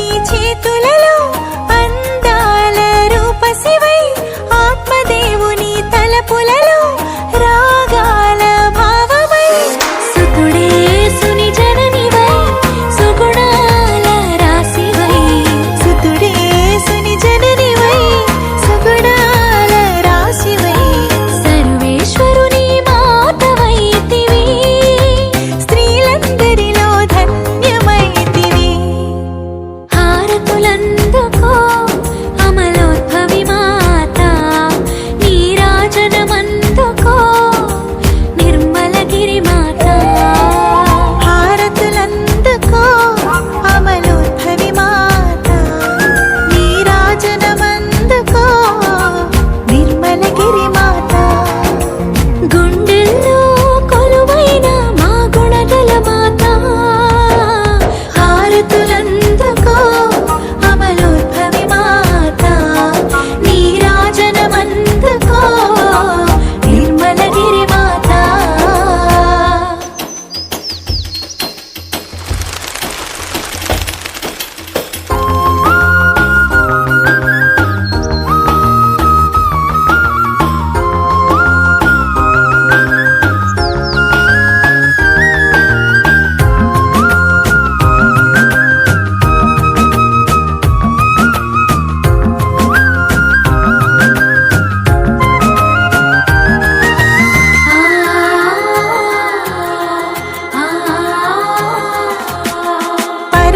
পিছে তো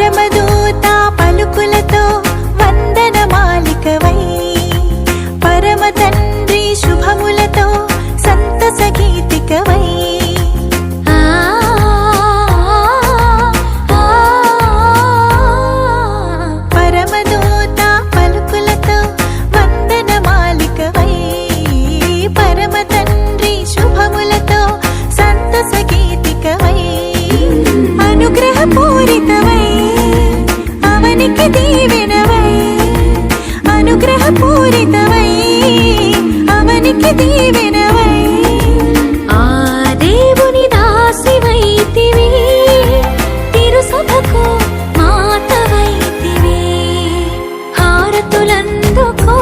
பரம దీవెనవై అనుగ్రహ పూరితమై అవనికి దీవెనవై. ఆ దేవుని దాసివైతివి తిరుసభకు మాతవైతివి. హారతులందుకో